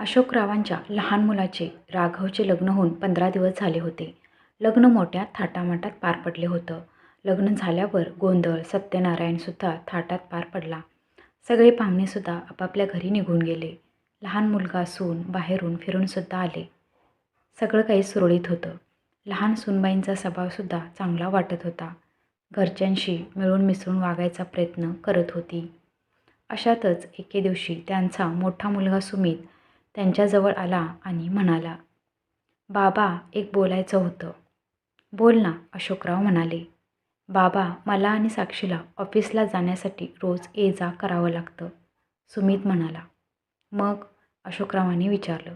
अशोकरावांच्या लहान मुलाचे राघवचे लग्न होऊन पंधरा दिवस झाले होते. लग्न मोठ्या थाटामाटात पार पडले होतं. लग्न झाल्यावर गोंधळ सत्यनारायणसुद्धा थाटात पार पडला. सगळे पाहुणेसुद्धा आपापल्या घरी निघून गेले. लहान मुलगा सून बाहेरून फिरूनसुद्धा आले. सगळं काही सुरळीत होतं. लहान सूनबाईंचा स्वभावसुद्धा चांगला वाटत होता. घरच्यांशी मिळून मिसळून वागायचा प्रयत्न करत होती. अशातच एके दिवशी त्यांचा मोठा मुलगा सुमित त्यांच्याजवळ आला आणि म्हणाला, बाबा एक बोलायचं होतं. बोल ना अशोकराव म्हणाले. बाबा मला आणि साक्षीला ऑफिसला जाण्यासाठी रोज ये जा करावं लागतं. सुमित म्हणाला. मग अशोकरावांनी विचारलं.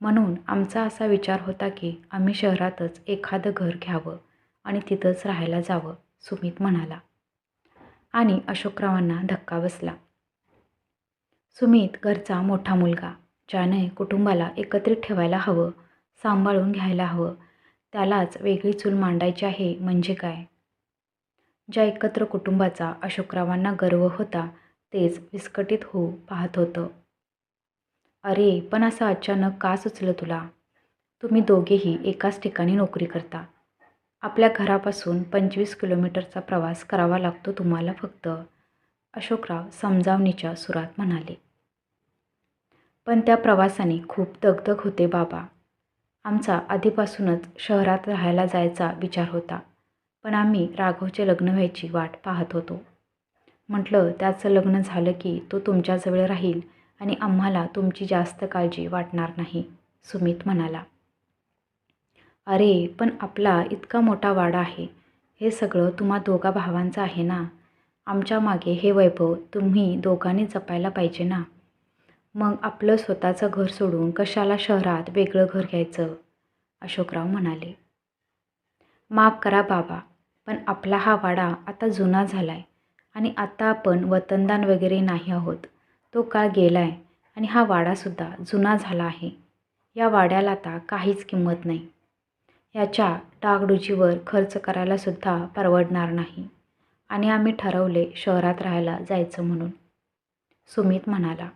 म्हणून आमचा असा विचार होता की आम्ही शहरातच एखादं घर घ्यावं आणि तिथंच राहायला जावं सुमित म्हणाला. आणि अशोकरावांना धक्का बसला. सुमित घरचा मोठा मुलगा. ज्याने कुटुंबाला एकत्रित ठेवायला हवं, सांभाळून घ्यायला हवं. त्यालाच वेगळी चूल मांडायची आहे म्हणजे काय? ज्या एकत्र कुटुंबाचा अशोकरावांना गर्व होता तेच विस्कटीत होऊ पाहत होतं. अरे पण असं अचानक का सुचलं तुला? तुम्ही दोघेही एकाच ठिकाणी नोकरी करता. आपल्या घरापासून पंचवीस किलोमीटरचा प्रवास करावा लागतो तुम्हाला फक्त, अशोकराव समजावणीच्या सुरात म्हणाले. पण त्या प्रवासाने खूप दगदग होते बाबा. आमचा आधीपासूनच शहरात राहायला जायचा विचार होता. पण आम्ही राघवचे लग्न व्हायची वाट पाहत होतो. म्हटलं त्याचं लग्न झालं की तो तुमच्याजवळ राहील आणि आम्हाला तुमची जास्त काळजी वाटणार नाही, सुमित म्हणाला. अरे पण आपला इतका मोठा वाडा आहे. हे सगळं तुम्हा दोघा भावांचं आहे ना. आमच्या मागे हे वैभव तुम्ही दोघांनी जपायला पाहिजे ना. मग आपलं स्वतःचं घर सोडून कशाला शहरात वेगळं घर घ्यायचं, अशोकराव म्हणाले. माफ करा बाबा, पण आपला हा वाडा आता जुना झाला आहे आणि आता आपण वतनदान वगैरे नाही आहोत. तो काळ आहे आणि हा वाडासुद्धा जुना झाला आहे. या वाड्याला आता काहीच किंमत नाही. याच्या डागडुजीवर खर्च करायलासुद्धा परवडणार नाही आणि आम्ही ठरवले शहरात राहायला जायचं म्हणून, सुमित म्हणाला.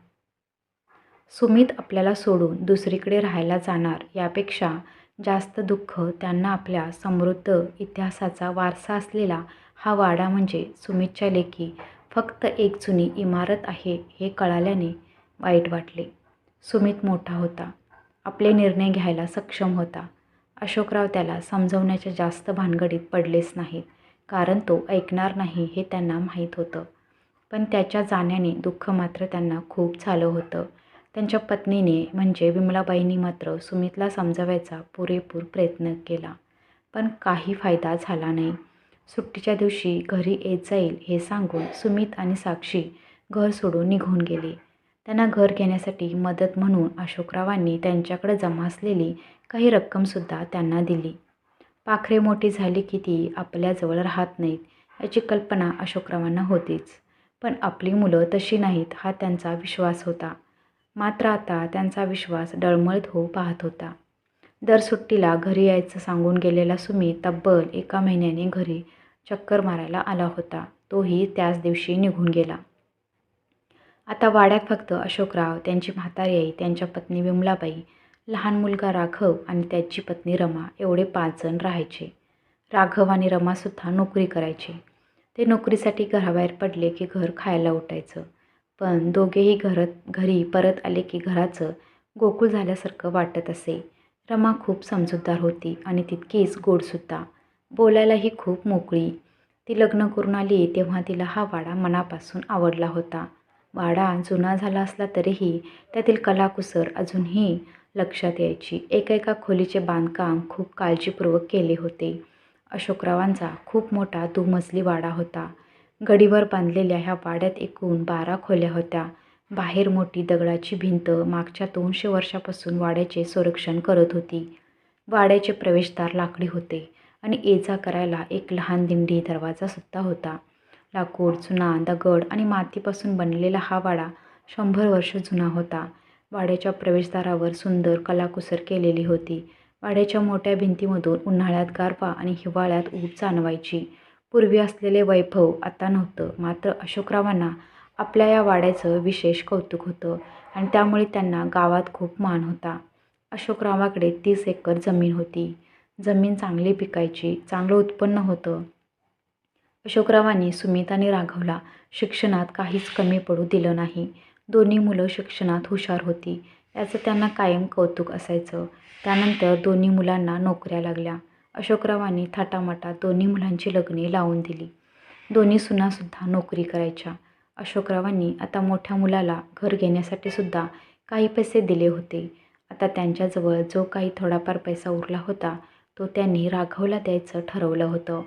सुमित आपल्याला सोडून दुसरीकडे राहायला जाणार यापेक्षा जास्त दुःख त्यांना आपल्या समृद्ध इतिहासाचा वारसा असलेला हा वाडा म्हणजे सुमितच्या लेखी फक्त एक जुनी इमारत आहे हे कळाल्याने वाईट वाटले. सुमित मोठा होता. आपले निर्णय घ्यायला सक्षम होता. अशोकराव त्याला समजवण्याच्या जास्त भानगडीत पडलेच नाहीत कारण तो ऐकणार नाही हे त्यांना माहीत होतं. पण त्याच्या जाण्याने दुःख मात्र त्यांना खूप झालं होतं. त्यांच्या पत्नीने म्हणजे विमलाबाईंनी मात्र सुमितला समजावायचा पुरेपूर प्रयत्न केला. पण काही फायदा झाला नाही. सुट्टीच्या दिवशी घरी येत जाईल हे सांगून सुमित आणि साक्षी घर सोडून निघून गेले. त्यांना घर घेण्यासाठी मदत म्हणून अशोकरावांनी त्यांच्याकडे जमा असलेली काही रक्कमसुद्धा त्यांना दिली. पाखरे मोठी झाली की ती आपल्याजवळ राहत नाहीत याची कल्पना अशोकरावांना होतीच. पण आपली मुलं तशी नाहीत हा त्यांचा विश्वास होता. मात्र आता त्यांचा विश्वास डळमळत होऊ पाहत होता. दर सुट्टीला घरी यायचं सांगून गेलेला सुमी तब्बल एका महिन्याने घरी चक्कर मारायला आला होता. तोही त्याच दिवशी निघून गेला. आता वाड्यात फक्त अशोकराव, त्यांची म्हातारी आई, त्यांच्या पत्नी विमलाबाई, लहान मुलगा राघव आणि त्याची पत्नी रमा एवढे पाच जण राहायचे. राघव आणि रमासुद्धा नोकरी करायचे. ते नोकरीसाठी घराबाहेर पडले की घर खायला उठायचं. पण दोघेही घरत घरी परत आले की घराचं गोकुळ झाल्यासारखं वाटत असे. रमा खूप समजूतदार होती आणि तितकीच गोडसुद्धा. बोलायलाही खूप मोकळी. ती लग्न करून आली तेव्हा तिला हा वाडा मनापासून आवडला होता. वाडा जुना झाला असला तरीही त्यातील कलाकुसर अजूनही लक्षात यायची. एका एका खोलीचे बांधकाम खूप काळजीपूर्वक केले होते. अशोकरावांचा खूप मोठा दुमजली वाडा होता. गडीवर बांधलेल्या ह्या वाड्यात एकूण बारा खोल्या होत्या. बाहेर मोठी दगडाची भिंत मागच्या दोनशे वर्षापासून वाड्याचे संरक्षण करत होती. वाड्याचे प्रवेशद्वार लाकडी होते आणि ये-जा करायला एक लहान दिंडी दरवाजासुद्धा होता. लाकूड, चुना, दगड आणि मातीपासून बनलेला हा वाडा शंभर वर्ष जुना होता. वाड्याच्या प्रवेशद्वारावर सुंदर कलाकुसर केलेली होती. वाड्याच्या मोठ्या भिंतीमधून उन्हाळ्यात गारवा आणि हिवाळ्यात ऊब जाणवायची. पूर्वी असलेले वैभव आता नव्हतं. मात्र अशोकरावांना आपल्या या वाड्याचं विशेष कौतुक होतं आणि त्यामुळे त्यांना गावात खूप मान होता. अशोकरावाकडे तीस एकर जमीन होती. जमीन चांगली पिकायची चांगलं उत्पन्न होतं. अशोकरावांनी सुमित आणि राघवला शिक्षणात काहीच कमी पडू दिलं नाही. दोन्ही मुलं शिक्षणात हुशार होती. याचं त्यांना कायम कौतुक असायचं. त्यानंतर दोन्ही मुलांना नोकऱ्या लागल्या. अशोकरावांनी थाटामाटात दोन्ही मुलांची लग्ने लावून दिली. दोन्ही सुनासुद्धा नोकरी करायच्या. अशोकरावांनी आता मोठ्या मुलाला घर घेण्यासाठी सुद्धा काही पैसे दिले होते. आता त्यांच्याजवळ जो काही थोडाफार पैसा उरला होता तो त्यांनी राघवला द्यायचं ठरवलं होतं.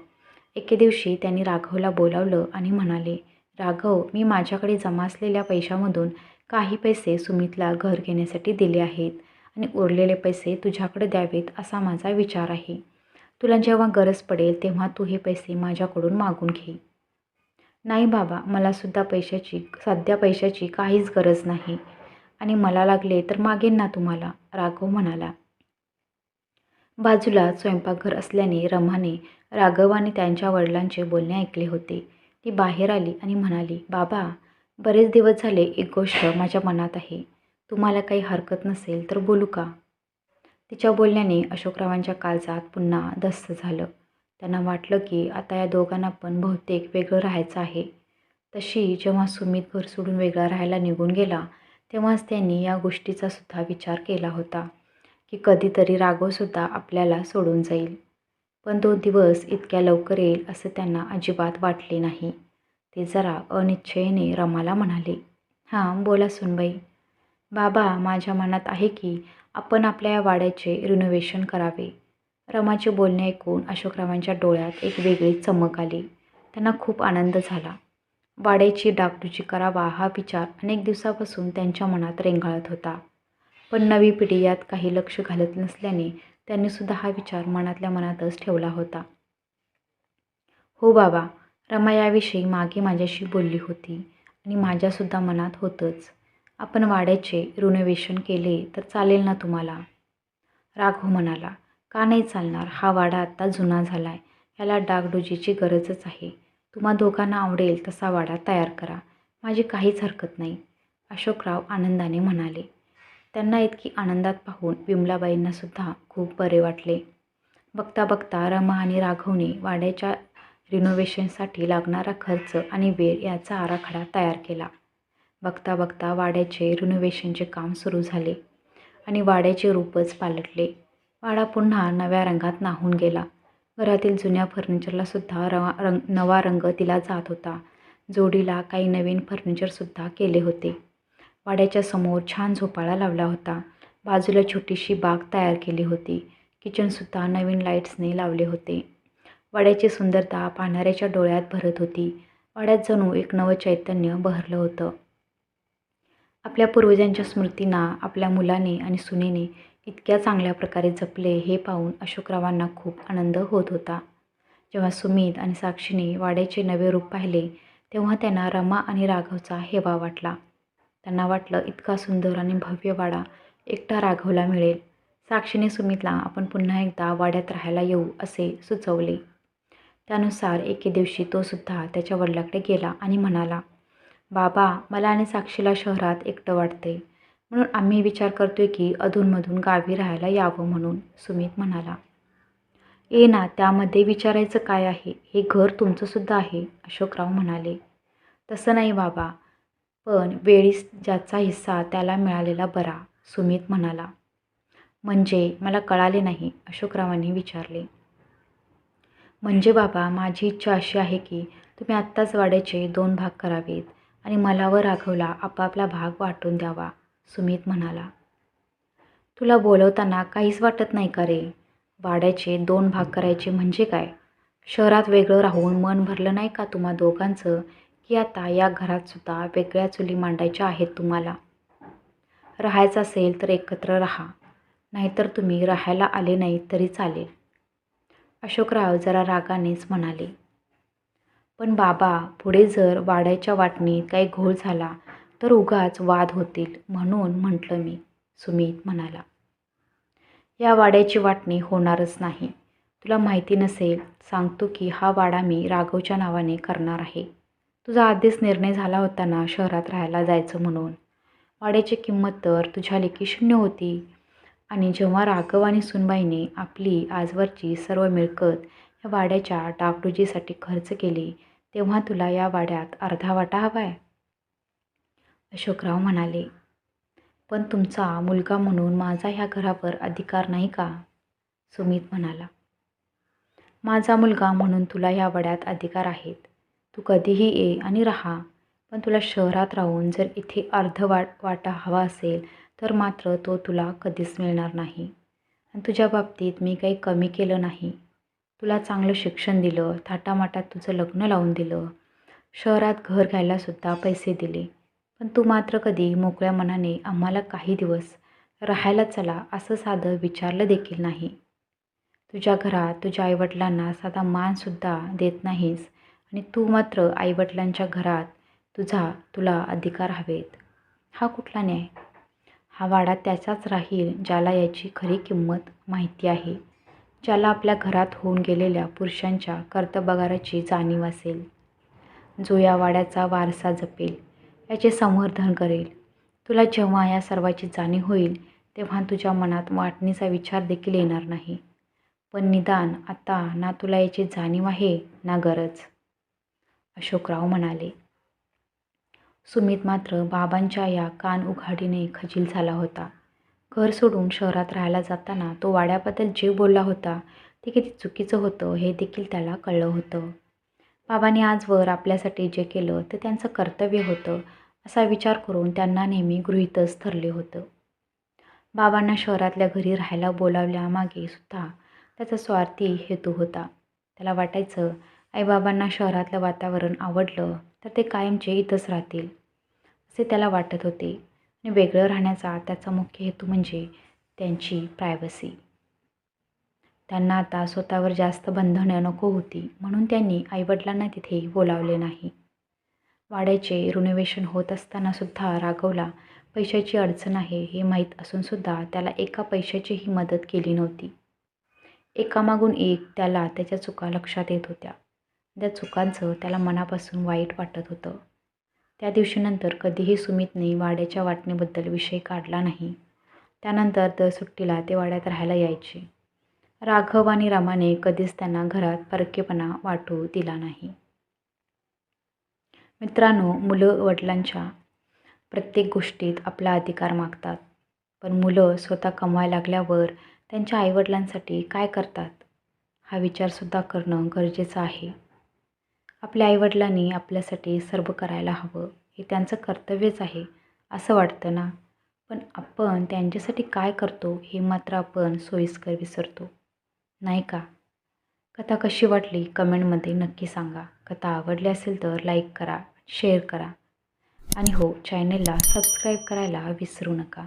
एके दिवशी त्यांनी राघवला बोलावलं आणि म्हणाले राघव मी माझ्याकडे जमा असलेल्या पैशामधून काही पैसे सुमितला घर घेण्यासाठी दिले आहेत आणि उरलेले पैसे तुझ्याकडे द्यावेत असा माझा विचार आहे. तुला जेव्हा गरज पडेल तेव्हा तू हे पैसे माझ्याकडून मागून घे. नाही बाबा मलासुद्धा पैशाची सध्या पैशाची काहीच गरज नाही. आणि मला लागले तर मागेन ना तुम्हाला राघव म्हणाला. बाजूला स्वयंपाकघर असल्याने रमाने राघव आणि त्यांच्या वडिलांचे बोलणे ऐकले होते. ती बाहेर आली आणि म्हणाली बाबा बरेच दिवस झाले एक गोष्ट माझ्या मनात आहे. तुम्हाला काही हरकत नसेल तर बोलू का? तिच्या बोलण्याने अशोकरावांच्या काळजात पुन्हा दस्त झालं. त्यांना वाटलं की आता या दोघांना पण बहुतेक वेगळं राहायचं आहे. तशी जेव्हा सुमित घर सोडून वेगळा राहायला निघून गेला तेव्हाच त्यांनी या गोष्टीचा सुद्धा विचार केला होता की कधीतरी राघवसुद्धा आपल्याला सोडून जाईल. पण तो दिवस इतक्या लवकर येईल असं त्यांना अजिबात वाटले नाही. ते जरा अनिश्चयेने रमाला म्हणाले हां बोला सुनबाई. बाबा माझ्या मनात आहे की आपण आपल्या या वाड्याचे रिनोव्हेशन करावे. रमाचे बोलणे ऐकून अशोकरावांच्या डोळ्यात एक वेगळी चमक आली. त्यांना खूप आनंद झाला. वाड्याची डागडुजी करावा हा विचार अनेक दिवसापासून त्यांच्या मनात रेंगाळत होता. पण नवी पिढी यात काही लक्ष घालत नसल्याने त्यांनीसुद्धा हा विचार मनातल्या मनातच ठेवला होता. हो बाबा रमा याविषयी मागे माझ्याशी बोलली होती आणि माझ्यासुद्धा मनात होतंच. आपण वाड्याचे रिनोव्हेशन केले तर चालेल ना तुम्हाला? राघव म्हणाला का नाही चालणार? हा वाडा आत्ता जुना झाला आहे याला डागडुजीची गरजच आहे. तुम्हा दोघांना आवडेल तसा वाडा तयार करा. माझी काहीच हरकत नाही. अशोकराव आनंदाने म्हणाले. त्यांना इतकी आनंदात पाहून विमलाबाईंनासुद्धा खूप बरे वाटले. बघता बघता रमा आणि राघवने वाड्याच्या रिनोव्हेशनसाठी लागणारा खर्च आणि वेळ याचा आराखडा तयार केला. बघता बघता वाड्याचे रिनोव्हेशनचे काम सुरू झाले आणि वाड्याचे रूपच पालटले. वाडा पुन्हा नव्या रंगात नाहून गेला. घरातील जुन्या फर्निचरलासुद्धा र रंग नवा रंग दिला जात होता. जोडीला काही नवीन फर्निचरसुद्धा केले होते. वाड्याच्या समोर छान झोपाळा लावला होता. बाजूला छोटीशी बाग तयार केली होती. किचनसुद्धा नवीन लाईट्सने लावले होते. वाड्याची सुंदरता पाहणाऱ्याच्या डोळ्यात भरत होती. वाड्यात जणू एक नवं चैतन्य बहरलं होतं. आपल्या पूर्वजांच्या स्मृतींना आपल्या मुलाने आणि सुनेने इतक्या चांगल्या प्रकारे जपले हे पाहून अशोकरावांना खूप आनंद होत होता. जेव्हा सुमित आणि साक्षीने वाड्याचे नवे रूप पाहिले तेव्हा त्यांना रमा आणि राघवचा हेवा वाटला. त्यांना वाटलं इतका सुंदर आणि भव्य वाडा एकटा राघवला मिळेल. साक्षीने सुमितला आपण पुन्हा एकदा वाड्यात राहायला येऊ असे सुचवले. त्यानुसार एके दिवशी तो सुद्धा त्याच्या वडिलाकडे गेला आणि म्हणाला बाबा मला आणि साक्षीला शहरात एकटं वाटते म्हणून आम्ही विचार करतोय की अधूनमधून गावी राहायला यावं म्हणून सुमित म्हणाला. ये ना त्यामध्ये विचारायचं काय आहे? हे घर तुमचंसुद्धा आहे अशोकराव म्हणाले. तसं नाही बाबा पण वेळीस ज्याचा हिस्सा त्याला मिळालेला बरा सुमित म्हणाला. म्हणजे? मला कळाले नाही अशोकरावांनी विचारले. म्हणजे बाबा माझी इच्छा अशी आहे की तुम्ही आत्ताच वाड्याचे दोन भाग करावेत. आणि मला व राघवला आपापला भाग वाटून द्यावा सुमित म्हणाला. तुला बोलवताना काहीच वाटत नाही का रे? वाड्याचे दोन भाग करायचे म्हणजे काय? शहरात वेगळं राहून मन भरलं नाही का तुम्हा दोघांचं? की आता या घरातसुद्धा वेगळ्या चुली मांडायच्या आहेत तुम्हाला? राहायचं असेल तर एकत्र राहा. नाहीतर तुम्ही राहायला आले नाही तरी चालेल. अशोकराव जरा रागानेच म्हणाले. पण बाबा पुढे जर वाड्याच्या वाटणीत काही घोळ झाला तर उगाच वाद होतील म्हणून म्हटलं मी सुमित म्हणाला. या वाड्याची वाटणी होणारच नाही. तुला माहिती नसेल सांगतो की हा वाडा मी राघवच्या नावाने करणार आहे. तुझा आधीच निर्णय झाला होता ना शहरात राहायला जायचं म्हणून. वाड्याची किंमत तर तुझ्या लेखी शून्य होती. आणि जेव्हा राघव आणि सुनबाईने आपली आजवरची सर्व मिळकत या वाड्याच्या डागडुजीसाठी खर्च केली तेव्हा तुला या वाड्यात अर्धा वाटा हवा आहे अशोकराव म्हणाले पण तुमचा मुलगा म्हणून माझा ह्या घरावर अधिकार नाही का? सुमित म्हणाला माझा मुलगा म्हणून तुला ह्या वड्यात अधिकार आहेत. तू कधीही ये आणि राहा. पण तुला शहरात राहून जर इथे अर्ध वाट वाटा हवा असेल तर मात्र तो तुला कधीच मिळणार नाही. आणि तुझ्या बाबतीत मी काही कमी केलं नाही. तुला चांगलं शिक्षण दिलं थाटामाटात तुझं लग्न लावून दिलं शहरात घर घ्यायलासुद्धा पैसे दिले. पण तू मात्र कधी मोकळ्या मनाने आम्हाला काही दिवस राहायला चला असं साधं विचारलं देखील नाही. तुझ्या घरात तुझ्या आईवडिलांना साधा मानसुद्धा देत नाहीस आणि तू मात्र आईवडिलांच्या घरात तुझा तुला अधिकार हवेत. हा कुठला न्याय? हा वाडा त्याचाच राहील ज्याला याची खरी किंमत माहिती आहे. ज्याला आपल्या घरात होऊन गेलेल्या पुरुषांच्या कर्तबगाराची जाणीव असेल. जो या वाड्याचा वारसा जपेल याचे संवर्धन करेल. तुला जेव्हा या सर्वाची जाणीव होईल तेव्हा तुझ्या मनात वाटणीचा विचार देखील येणार नाही. पण निदान आता ना तुला याची जाणीव आहे ना गरज. अशोकराव म्हणाले. सुमित मात्र बाबांच्या या कान उघाडीने खजील झाला होता. घर सोडून शहरात राहायला जाताना तो वाड्याबद्दल जे बोलला होता ते किती चुकीचं होतं हे देखील त्याला कळलं होतं. बाबांनी आजवर आपल्यासाठी जे केलं ते त्यांचं कर्तव्य होतं असा विचार करून त्यांना नेहमी गृहितच ठरले होतं. बाबांना शहरातल्या घरी राहायला बोलावल्यामागे सुद्धा त्याचा स्वार्थी हेतू होता. त्याला वाटायचं आईबाबांना शहरातलं वातावरण आवडलं तर ते कायमचे इथंच राहतील असे त्याला वाटत होते. आणि वेगळं राहण्याचा त्याचा मुख्य हेतू म्हणजे त्यांची प्रायव्हसी त्यांना आता स्वतःवर जास्त बंधनं नको होती म्हणून त्यांनी आईवडिलांना तिथे बोलावले नाही. वाड्याचे रिनोव्हेशन होत असतानासुद्धा राघवला पैशाची अडचण आहे हे माहीत असूनसुद्धा त्याला एका पैशाचीही मदत केली नव्हती. एकामागून एक त्याला त्याच्या चुका लक्षात येत होत्या. त्या चुकांचं त्याला मनापासून वाईट वाटत होतं. त्या दिवशीनंतर कधीही सुमितने वाड्याच्या वाटणीबद्दल विषय काढला नाही. त्यानंतर दर सुट्टीला ते वाड्यात राहायला यायचे. राघव आणि रामाने कधीच त्यांना घरात परकेपणा वाटू दिला नाही. मित्रांनो मुलं वडिलांच्या प्रत्येक गोष्टीत आपला अधिकार मागतात. पण मुलं स्वतः कमवायला लागल्यावर त्यांच्या आईवडिलांसाठी काय करतात? हा विचारसुद्धा करणं गरजेचं आहे. आपल्या आईवडिलांनी आपल्यासाठी सर्व करायला हवं हे त्यांचं कर्तव्यच आहे असं वाटतं ना? पण आपण त्यांच्यासाठी काय करतो हे मात्र आपण सोयीस्कर विसरतो. नाही का? कथा कशी वाटली कमेंटमध्ये नक्की सांगा. कथा आवडली असेल तर लाईक करा शेअर करा. आणि हो चॅनलला सबस्क्राईब करायला विसरू नका.